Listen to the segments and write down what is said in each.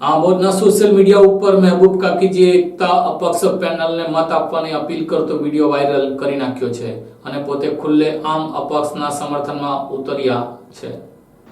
આમોદના social media ઉપર મહેબૂબ જે એકતા અપક્ષ પેનલને મત આપવાની અપીલ કરતો વીડિયો વાયરલ કરી નાખ્યો છે અને પોતે ખુલ્લે આમ અપક્ષના સમર્થનમાં ઉતર્યા છે.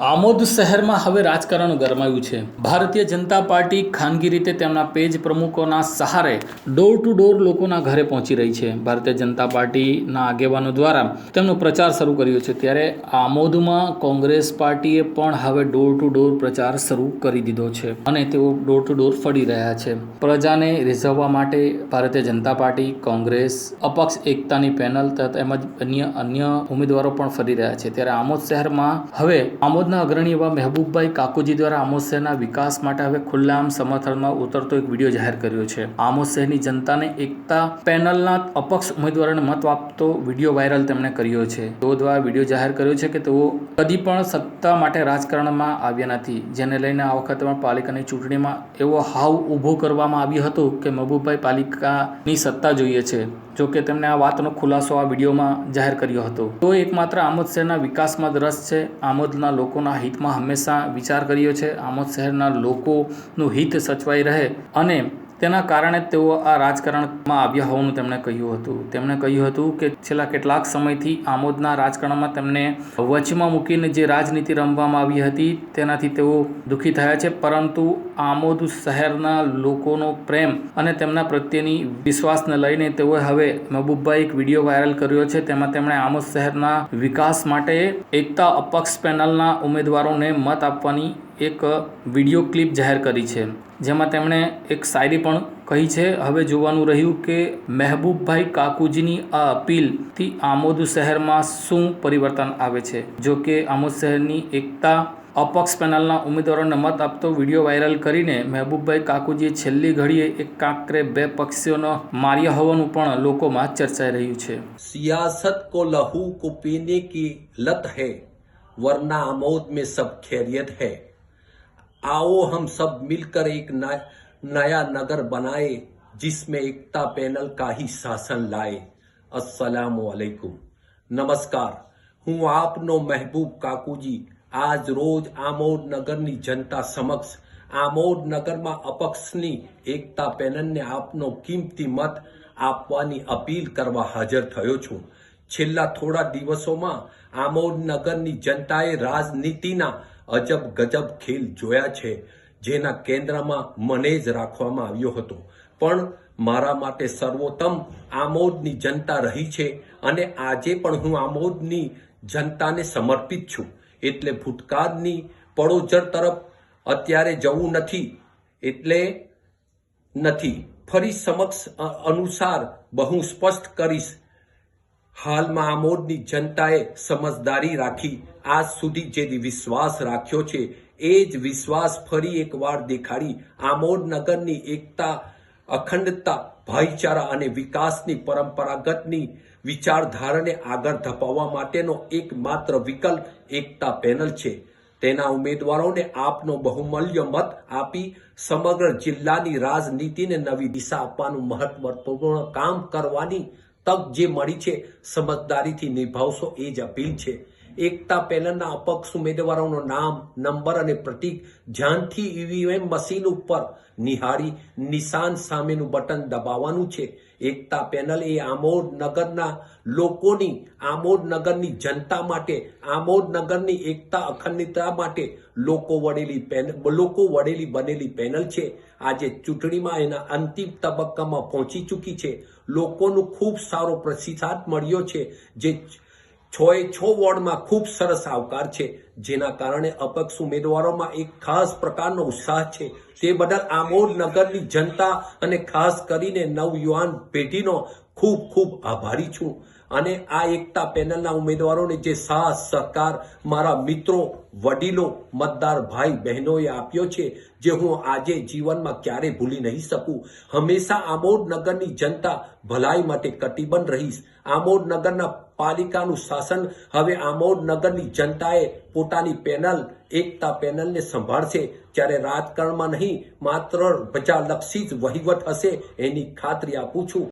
આમોદ શહેરમાં હવે રાજકારણ ગરમાયું છે. ભારતીય જનતા પાર્ટી ખાનગી રીતે તેમના પેજ પ્રમુખોના સહારે ડોર ટુ ડોર લોકોના ઘરે પહોંચી રહી છે. ભારતીય જનતા પાર્ટીના આગેવાનો દ્વારા તેમનો પ્રચાર શરૂ કર્યો છે. ત્યારે આમોદમાં કોંગ્રેસ પાર્ટીએ પણ હવે ડોર ટુ ડોર પ્રચાર શરૂ કરી દીધો છે અને તેઓ ડોર ટુ ડોર ફરી રહ્યા છે. પ્રજાને રીઝવવા માટે ભારતીય જનતા પાર્ટી, કોંગ્રેસ, અપક્ષ, એકતાની પેનલ તેમજ અન્ય અન્ય ઉમેદવારો પણ ફરી રહ્યા છે. ત્યારે આમોદ શહેરમાં હવે આમોદના અગ્રણી એવા મહેબૂબભાઈ કાકુજી દ્વારા આમોદ શહેરના વિકાસ માટે હવે ખુલ્લામ સમર્થનમાં ઉતરતો એક વીડિયો જાહેર કર્યો છે. આમોદ શહેરની જનતાને એકતા પેનલના અપક્ષ ઉમેદવારોને મત આપતો વીડિયો વાયરલ તેમણે કર્યો છે. તેઓ દ્વારા વીડિયો જાહેર કર્યો છે કે તેઓ કદી પણ સત્તા માટે રાજકારણમાં આવ્યા નથી. જેને લઈને આ વખતે પણ પાલિકાની ચૂંટણીમાં એવો હાવ ઊભો કરવામાં આવ્યો હતો કે મહેબૂબભાઈ પાલિકાની સત્તા જોઈએ છે. જો કે તેમણે આ વાતનો ખુલાસો આ વિડીયોમાં જાહેર કર્યો હતો. તો એકમાત્ર આમોદ શહેરના વિકાસમાં જ રસ છે. આમોદના લોકોના હિતમાં હંમેશા વિચાર કર્યો છે. આમોદ શહેરના લોકોનું હિત સચવાઈ રહે અને તેના કારણે તેઓ આ રાજકારણમાં આવ્યા હોવાનું તેમણે કહ્યું હતું. તેમણે કહ્યું હતું કે છેલ્લા કેટલાક સમયથી આમોદના રાજકારણમાં તેમને વચમાં મૂકીને જે રાજનીતિ રમવામાં આવી હતી તેનાથી તેઓ દુઃખી થયા છે. પરંતુ આમોદ શહેરના લોકોનો પ્રેમ અને તેમના પ્રત્યેની વિશ્વાસને લઈને તેઓએ હવે મહબૂબભાઈ એક વીડિયો વાયરલ કર્યો છે. તેમાં તેમણે આમોદ શહેરના વિકાસ માટે એકતા અપક્ષ પેનલના ઉમેદવારોને મત આપવાની એક વીડિયો ક્લિપ જાહેર કરી છે, જેમાં તેમણે એક શાયરી પણ કહી છે, હવે જોવાનું રહ્યું કે મહેબૂબભાઈ કાકુજીની આ અપીલથી આમોદ શહેરમાં શું પરિવર્તન આવે છે. જો કે આમોદ શહેરની એકતા અપક્ષ પેનલના ઉમેદવારોને મત આપતો વીડિયો વાયરલ કરીને મહેબૂબભાઈ કાકુજીએ છેલ્લી ઘડીએ એક કાંકરે બે પક્ષીઓનો માર્યા હોવાનું પણ લોકોમાં ચર્ચાઈ રહ્યું છે. સિયાસત કો લહુ કો પીને કી લત હૈ, વરના આમોદ મે સબ ખેરિયત હૈ. आओ हम सब मिलकर एक न- नया नगर बनाए जिसमें एकता पैनल का ही शासन लाए अस्सलाम वालेकुम નમસ્કાર હું આપનો મહેબૂબ કાકુજી આજ રોજ આમોદ નગરની જનતા સમક્ષ આમોદ નગરમાં અપક્ષની એકતા પેનલને આપનો કિંમતી મત આપવાની અપીલ કરવા હાજર થયો છું છેલ્લા થોડા દિવસોમાં આમોદ નગરની જનતાએ રાજનીતિના અજબ ગજબ ખેલ જોયા છે, જેના કેન્દ્રમાં મને જ રાખવામાં આવ્યો હતો. પણ મારા માટે સર્વોત્તમ આમોદની જનતા રહી છે અને આજે પણ હું આમોદની જનતાને સમર્પિત છું. એટલે ભૂતકાળની પડોજર તરફ અત્યારે જવું નથી, એટલે નથી. ફરી સમક્ષ અનુસાર બહુ સ્પષ્ટ કરીશ. હાલમાં આમોદની જનતાએ સમજદારી રાખી આજ સુધી જે વિશ્વાસ રાખ્યો છે, એ જ વિશ્વાસ ફરી એકવાર દેખાડી આમોદ નગરની એકતા, અખંડતા, ભાઈચારા અને વિકાસની પરંપરાગતની વિચારધારાને આગળ ધપાવવા માટેનો એકમાત્ર વિકલ્પ એકતા પેનલ છે. તેના ઉમેદવારોને આપનો બહુમૂલ્ય મત આપી સમગ્ર જિલ્લાની રાજનીતિને નવી દિશા આપવાનું મહત્વપૂર્ણ કામ કરવાની તક જે મળી છે સમજદારીથી નિભાવશો એ જ અપીલ છે. એકતા પેનલના અપક્ષ ઉમેદવારોનું નામ, નંબર અને પ્રતીક ધ્યાનથી ઈવીએમ મશીન ઉપર નિહાળી નિશાન સામેનું બટન દબાવવાનું છે. એકતા પેનલ એ આમોદ નગરના લોકોની આમોદ નગરની જનતા માટે આમોદ નગરની એકતા અખંડિતતા માટે લોકો વડેલી પેન, લોકો વડેલી બનેલી પેનલ છે. આજે ચૂંટણીમાં એના અંતિમ તબક્કામાં પહોંચી ચૂકી છે. લોકોનું ખૂબ સારો પ્રતિસાદ મળ્યો છે, જે છ એ છ વોર્ડમાં ખૂબ સરસ આવકાર છે, જેના કારણે અપક્ષ ઉમેદવારોમાં એક ખાસ પ્રકારનો ઉત્સાહ છે. તે બદલ આમોદ નગરની જનતા અને ખાસ કરીને નવયુવાન પેઢીનો ખૂબ ખૂબ આભારી છું. અને આ એકતા પેનલના ઉમેદવારોને જે સાહસ સહકાર મારા મિત્રો, વડીલો, મતદાર ભાઈ બહેનોએ આપ્યો છે, જે હું આજે જીવનમાં ક્યારે ભૂલી નહીં શકું. હંમેશા આમોદનગરની જનતા ભલાઈ માટે કટિબદ્ધ રહીશ. આમોદનગરના પાલિકાનું શાસન હવે આમોદનગરની જનતાએ પોતાની પેનલ, એકતા પેનલને સંભાળશે. જ્યારે રાજકારણમાં નહીં, માત્ર પ્રજાલક્ષી જ વહીવટ હશે, એની ખાતરી આપું છું.